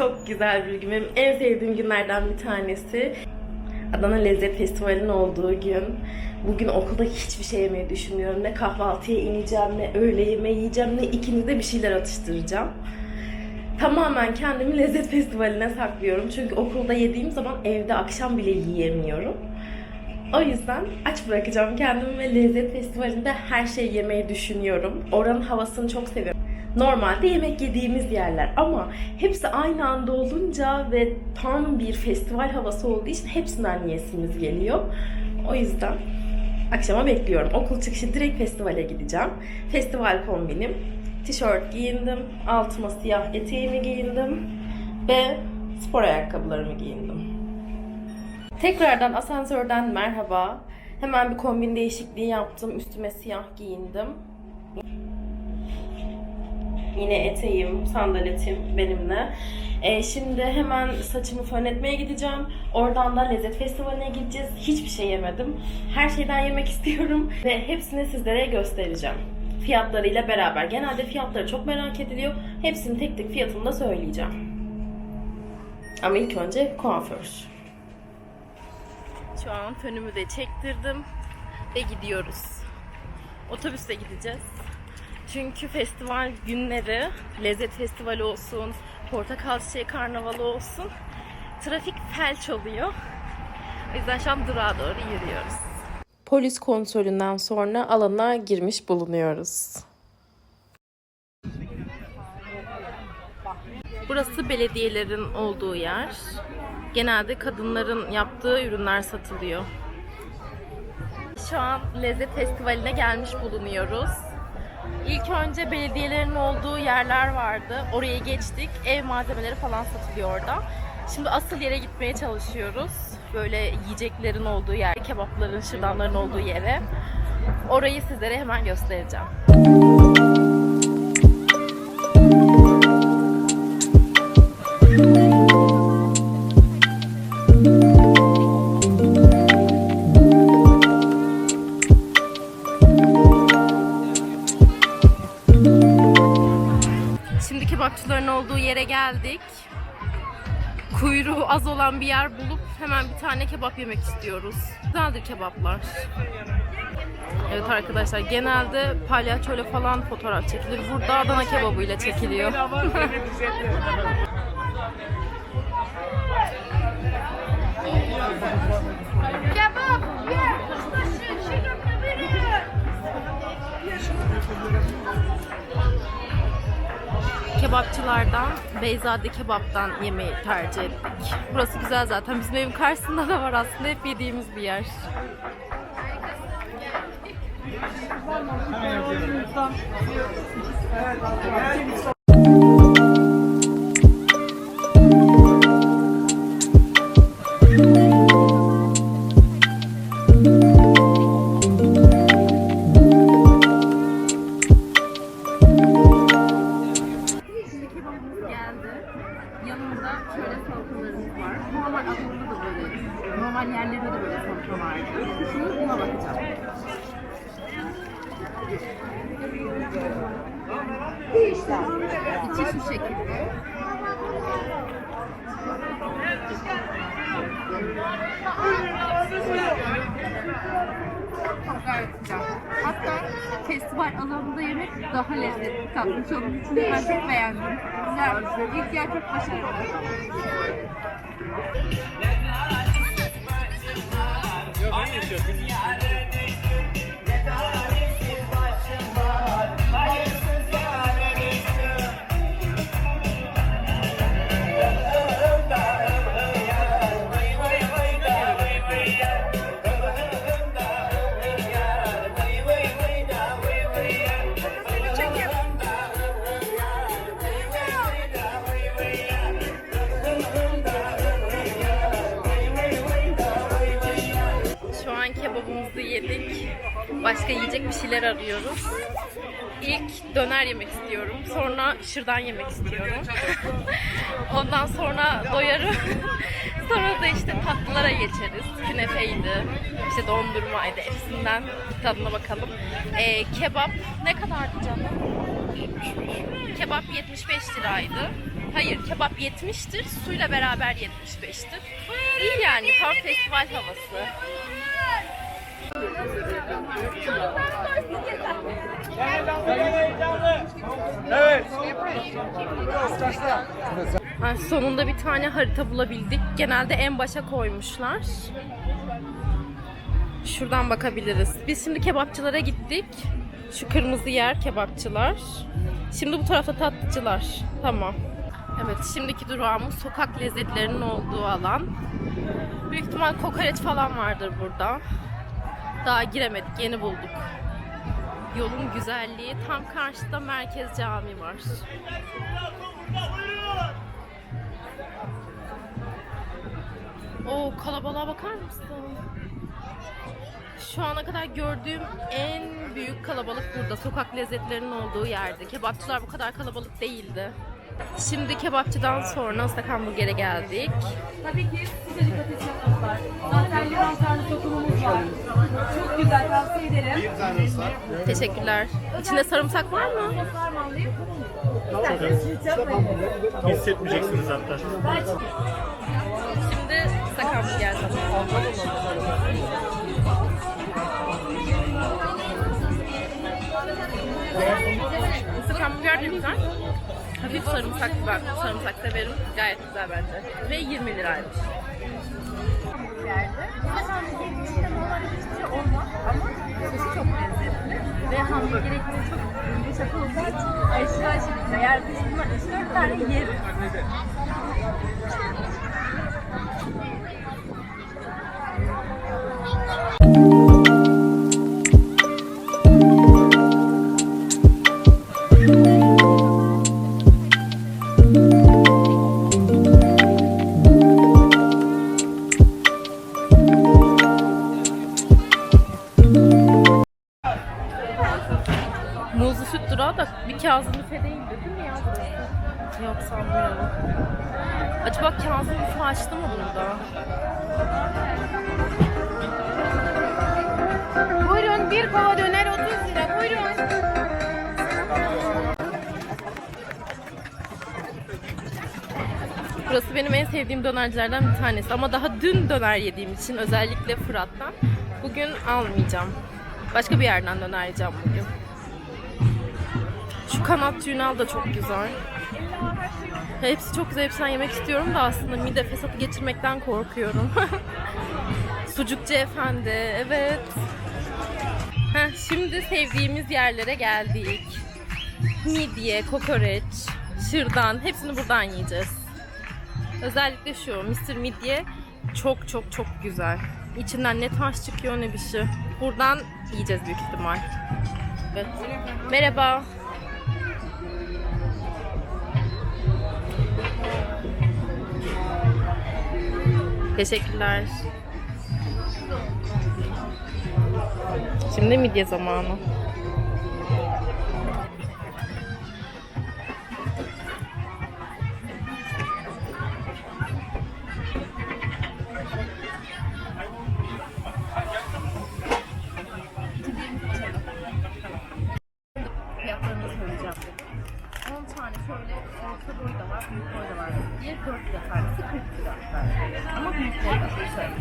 çok güzel bir gün. Benim en sevdiğim günlerden bir tanesi. Adana Lezzet Festivali'nin olduğu gün. Bugün okulda hiçbir şey yemeyi düşünmüyorum. Ne kahvaltıya ineceğim, ne öğle yemeği yiyeceğim, ne ikinize bir şeyler atıştıracağım. Tamamen kendimi Lezzet Festivali'ne saklıyorum. Çünkü okulda yediğim zaman evde akşam bile yiyemiyorum. O yüzden aç bırakacağım kendimi ve Lezzet Festivali'nde her şeyi yemeyi düşünüyorum. Oranın havasını çok seviyorum. Normalde yemek yediğimiz yerler ama hepsi aynı anda olunca ve tam bir festival havası olduğu için hepsinden yiyesimiz geliyor. O yüzden akşama bekliyorum. Okul çıkışı direkt festivale gideceğim. Festival kombinim. Tişört giyindim, altıma siyah eteğimi giyindim ve spor ayakkabılarımı giyindim. Tekrardan asansörden merhaba. Hemen bir kombin değişikliği yaptım. Üstüme siyah giyindim. Yine eteğim, sandaletim benimle. Ee, şimdi hemen saçımı fön etmeye gideceğim. Oradan da Lezzet Festivali'ne gideceğiz. Hiçbir şey yemedim. Her şeyden yemek istiyorum ve hepsini sizlere göstereceğim. Fiyatlarıyla beraber. Genelde fiyatları çok merak ediliyor. Hepsinin tek tek fiyatını da söyleyeceğim. Ama ilk önce kuaför. Şu an fönümü de çektirdim ve gidiyoruz. Otobüste gideceğiz. Çünkü festival günleri, lezzet festivali olsun, portakal çiçeği karnavalı olsun, trafik felç oluyor. O yüzden şu an durağa doğru yürüyoruz. Polis kontrolünden sonra alana girmiş bulunuyoruz. Burası belediyelerin olduğu yer. Genelde kadınların yaptığı ürünler satılıyor. Şu an Lezzet Festivali'ne gelmiş bulunuyoruz. İlk önce belediyelerin olduğu yerler vardı. Oraya geçtik. Ev malzemeleri falan satılıyor orada. Şimdi asıl yere gitmeye çalışıyoruz. Böyle yiyeceklerin olduğu yer, kebapların, şırdanların olduğu yere. Orayı sizlere hemen göstereceğim. Kebapçıların olduğu yere geldik. Kuyruğu az olan bir yer bulup hemen bir tane kebap yemek istiyoruz. Güzeldir kebaplar. Evet arkadaşlar genelde palyaçoyla falan fotoğraf çekilir. Burada Adana kebabıyla çekiliyor. Kebapçılardan Beyzade Kebap'tan yemeği tercih ettik. Burası güzel zaten. Bizim evin karşısında da var aslında. Hep yediğimiz bir yer. Şimdi Normal Adana'da da böyle, normal yerlerde de böyle salata vardı. Şimdi buna bakacağım. İçi şu şekilde. Gayet güzel. Hatta festival alanında yemek daha lezzetli tatmış onun için ben çok beğendim. Güzel. İlk yer çok başarılı. Şu Başka yiyecek bir şeyler arıyoruz. İlk döner yemek istiyorum. Sonra şırdan yemek istiyorum. Ondan sonra doyarım. sonra da işte tatlılara geçeriz. Künefeydi, işte dondurmaydı. Hepsinden tadına bakalım. Ee, kebap ne kadardı canım? Kebap 75 liraydı. Hayır kebap 70'tir. Suyla beraber 75'tir. İyi yani tam festival havası. Evet. Sonunda bir tane harita bulabildik. Genelde en başa koymuşlar. Şuradan bakabiliriz. Biz şimdi kebapçılara gittik. Şu kırmızı yer kebapçılar. Şimdi bu tarafta tatlıcılar. Tamam. Evet şimdiki durağımız sokak lezzetlerinin olduğu alan. Büyük ihtimal kokoreç falan vardır burada. Daha giremedik yeni bulduk. Yolun güzelliği tam karşıda merkez cami var. Oo kalabalığa bakar mısın? Şu ana kadar gördüğüm en büyük kalabalık burada. Sokak lezzetlerinin olduğu yerde. Kebapçılar bu kadar kalabalık değildi. Şimdi kebapçıdan sonra ıslak hamburgere geldik. Tabii ki sıcacık ateş yapmışlar. Zaten limon sarnı sokumumuz var. Güzel tavsiye ederim. Teşekkürler. İçinde sarımsak var mı? Var mı alayım? Hissetmeyeceksiniz hatta. Şimdi ıslak hamburger zamanı. Islak hamburger de güzel. Hafif sarımsak ben sarımsak severim. Gayet güzel bence. Ve 20 liraymış. Ve hamburger ekmeği çok yumuşak olduğu için aşırı aşırı güzel. Eğer biz bundan 3-4 tane yeriz. Kazım büfe değil değil mi ya burası? Yok sanmıyorum. Acaba Kazım büfe açtı mı burada? Buyurun bir kova döner 30 lira. Buyurun. Burası benim en sevdiğim dönercilerden bir tanesi. Ama daha dün döner yediğim için özellikle Fırat'tan. Bugün almayacağım. Başka bir yerden döner yiyeceğim bugün. Şu kanat Cünal da çok güzel. Hepsi çok güzel. Hepsinden yemek istiyorum da aslında mide fesatı geçirmekten korkuyorum. Sucukçu efendi. Evet. Heh, şimdi sevdiğimiz yerlere geldik. Midye, kokoreç, şırdan hepsini buradan yiyeceğiz. Özellikle şu Mr. Midye çok çok çok güzel. İçinden ne taş çıkıyor ne bir şey. Buradan yiyeceğiz büyük ihtimal. Evet. Merhaba. Teşekkürler. Şimdi midye zamanı. tane şöyle orta boy da var, büyük boy da var. Diğer 4 lira tanesi 40 lira. Ama büyük boy da şöyle.